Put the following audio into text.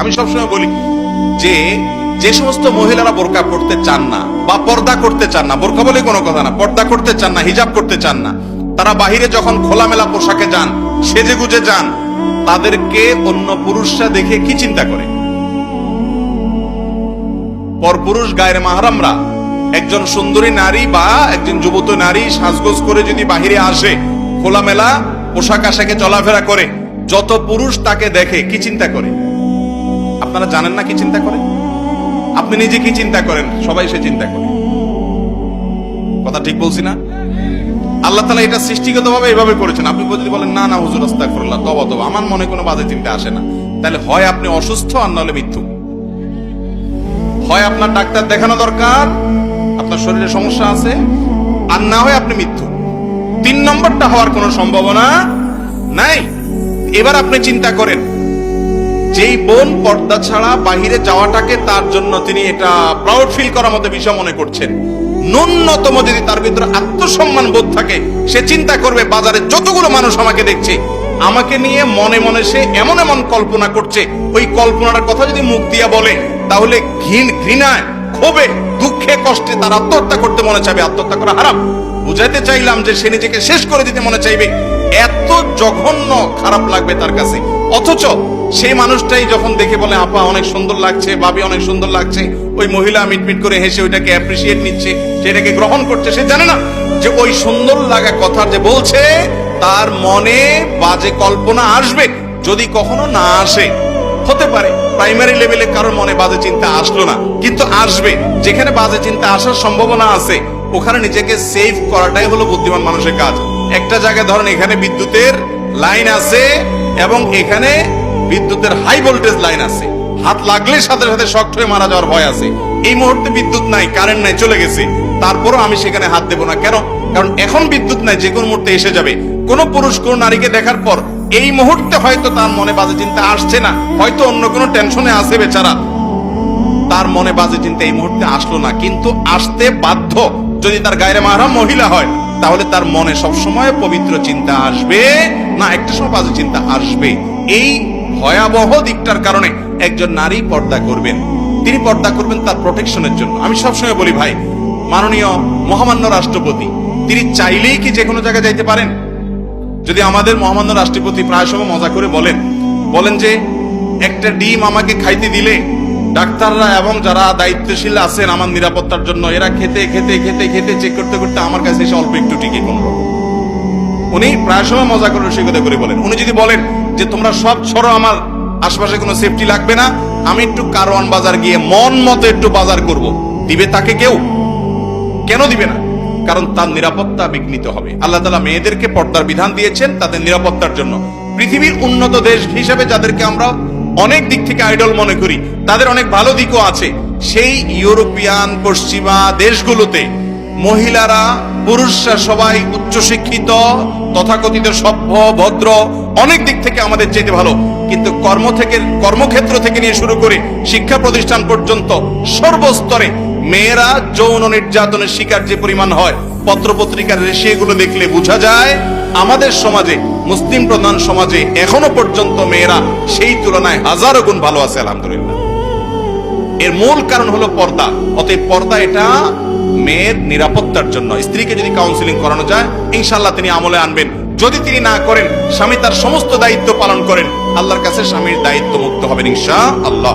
আমি সবসময় বলি যে যে সমস্ত মহিলারা বোরকা করতে চান না বা পর্দা করতে চান না, বোরকা বলে কোনো কথা না, পর্দা করতে চান না, হিজাব করতে চান না, তারা বাহিরে যখন খোলামেলা পোশাকে যান, সেজে গুজে যান, তাদেরকে অন্য পুরুষরা দেখে কি চিন্তা করে? পরপুরুষ গায়ের মাহারামরা, একজন সুন্দরী নারী বা একজন যুবত নারী সাজগোজ করে যদি বাহিরে আসে, খোলামেলা পোশাক আশাকে চলাফেরা করে, যত পুরুষ তাকে দেখে কি চিন্তা করে? আপনারা জানেন না কি চিন্তা করে? আপনি নিজে কি চিন্তা করেন? সবাই সে চিন্তা করে। কথা ঠিক বলছি না? আল্লাহ তালা এটা সৃষ্টিগত ভাবে এভাবে করেছেন। আপনি যদি বলেন, না না, হুজুর, আস্তাগফিরুল্লাহ তবা তবা আমার মনে কোনো বাজে চিন্তা আসে না। তাহলে হয় আপনি অসুস্থ, আর নাহলে মৃত্যু। হয় আপনার ডাক্তার দেখানো দরকার, আপনার শরীরে সমস্যা আছে, আর না হয় আপনি মৃত্যু। তিন নম্বরটা হওয়ার কোনো সম্ভাবনা নাই। এবার আপনি চিন্তা করেন যেই বোন পর্দা ছাড়া বাহিরে যাওয়াটাকে তার জন্য তিনি এটা প্রাউড ফিল করার মতো বিষয় মনে করছেন। ন্যূনতম যদি তার ভিতরে আত্মসম্মান বোধ থাকে, সে চিন্তা করবে, বাজারে যতগুলো মানুষ আমাকে দেখছে, আমাকে নিয়ে মনে মনে সে এমন এমন কল্পনা করছে। ওই কল্পনাটার কথা যদি মুখ দিয়া বলে, তাহলে ঘৃণ ঘৃণায় ক্ষোভে, দুঃখে, কষ্টে তার আত্মহত্যা করতে মনে চাইবে। আত্মহত্যা করা হারাম। বুঝাইতে চাইলাম যে সে নিজেকে শেষ করে দিতে মনে চাইবে। এত জঘন্য খারাপ লাগবে তার কাছে। অথচ সেই মানুষটাই যখন দেখে বলে, আপা, অনেক সুন্দর লাগছে বাবি অনেক সুন্দর লাগছে। ওই মহিলা মিটমিট করে হেসে ওইটাকে অ্যাপ্রিসিয়েট নিচ্ছে, সেটাকে গ্রহণ করছে, সে জানে না যে ওই সুন্দর লাগা কথা যে বলছে, তার মনে বাজে কল্পনা আসবে, যদি কখনো না আসে। হতে পারে। প্রাইমারি লেভেলে কারোর মনে বাজে চিন্তা আসলো না। কিন্তু আসবে। যেখানে বাজে চিন্তা আসার সম্ভাবনা আছে, ওখানে নিজেকে সেভ করাটাই হলো বুদ্ধিমান মানুষের কাজ। একটা জায়গায় ধরেন, এখানে বিদ্যুতের লাইন আছে এবং এখানে বিদ্যুতের হাই ভোল্টেজ লাইন আছে। হাত লাগলে সাথে সাথে শক্ট হয়ে মারা যাওয়ার ভয় আছে। এই মুহূর্তে বিদ্যুৎ নাই কারেন্ট নাই, চলে গেছে। তারপরও আমি সেখানে হাত দেবো না। কেন? কারণ এখন বিদ্যুৎ নাই, যে কোনো মুহূর্তে এসে যাবে। কোন পুরুষ, কোন নারীকে দেখার পর এই মুহূর্তে হয়তো তার মনে বাজে চিন্তা আসছে না। হয়তো অন্য কোনো টেনশনে আছে বেচারা। তার মনে বাজে চিন্তা এই মুহূর্তে আসলো না, কিন্তু আসতে বাধ্য। যদি তার গায়ের মাহারাম মহিলা হয়, তাহলে তার মনে সবসময় পবিত্র চিন্তা আসবে না, একটা সময় বাজে চিন্তা আসবে। এই ভয়াবহ দিকটার কারণে একজন নারী পর্দা করবেন। তিনি পর্দা করবেন তার প্রোটেকশনের জন্য। আমি সবসময় বলি ভাই, মাননীয় মহামান্য রাষ্ট্রপতি, তিনি চাইলেই কি যে কোনো জায়গায় যাইতে পারেন? যদি আমাদের মহামান্য রাষ্ট্রপতি প্রায় সময় মজা করে বলেন বলেন যে একটা ডিম আমাকে খাইতে দিলে ডাক্তাররা এবং যারা দায়িত্বশীল আছেন আমার নিরাপত্তার জন্য, এরা খেতে খেতে খেতে খেতে চেক করতে করতে আমার কাছে এসে অল্প একটু টিকে কোন উনি প্রায় সময় মজা করে রসিকতা করে বলেন। উনি যদি বলেন যে, তোমরা সব ছড়ো আমার আশপাশে কোনো সেফটি লাগবে না, আমি একটু কারওয়ান বাজার গিয়ে মন মতো একটু বাজার করব। দিবে তাকে কেউ? কেন দিবে না? কারণ তার নিরাপত্তা বিঘ্নিত হবে। আল্লাহ তালা মেয়েদেরকে পর্দার বিধান দিয়েছেন তাদের নিরাপত্তার জন্য। পৃথিবীর উন্নত দেশ হিসাবে যাদেরকে আমরা অনেক দিক থেকে আইডল মনে করি, তাদের অনেক ভালো দিকও আছে। সেই ইউরোপিয়ান, পশ্চিমা দেশগুলোতে মহিলারা, পুরুষরা সবাই উচ্চশিক্ষিত, তথাকথিত, সভ্য, ভদ্র, অনেক দিক থেকে আমাদের চেয়ে ভালো। কিন্তু কর্ম থেকে কর্মক্ষেত্র থেকে নিয়ে শুরু করে শিক্ষা প্রতিষ্ঠান পর্যন্ত সর্বস্তরে মেয়েরা যৌন নির্যাতনের শিকার যে পরিমাণ হয়, পত্রপত্রিকার রেশিয়েগুলো দেখলে বোঝা যায়, আমাদের সমাজে, মুসলিম প্রধান সমাজে এখনও পর্যন্ত মেয়েরা সেই তুলনায় হাজারো গুণ ভালো আছে, আলহামদুলিল্লাহ। এর মূল কারণ হলো পর্দা। অতএব পর্দা এটা মেয়ের নিরাপত্তার জন্য। স্ত্রীকে যদি কাউন্সিলিং করানো যায় ইনশাল্লাহ তিনি আমলে আনবেন। যদি তিনি না করেন, স্বামী তার সমস্ত দায়িত্ব পালন করেন, আল্লাহর কাছে স্বামীর দায়িত্ব মুক্ত হবেন ইনশা আল্লাহ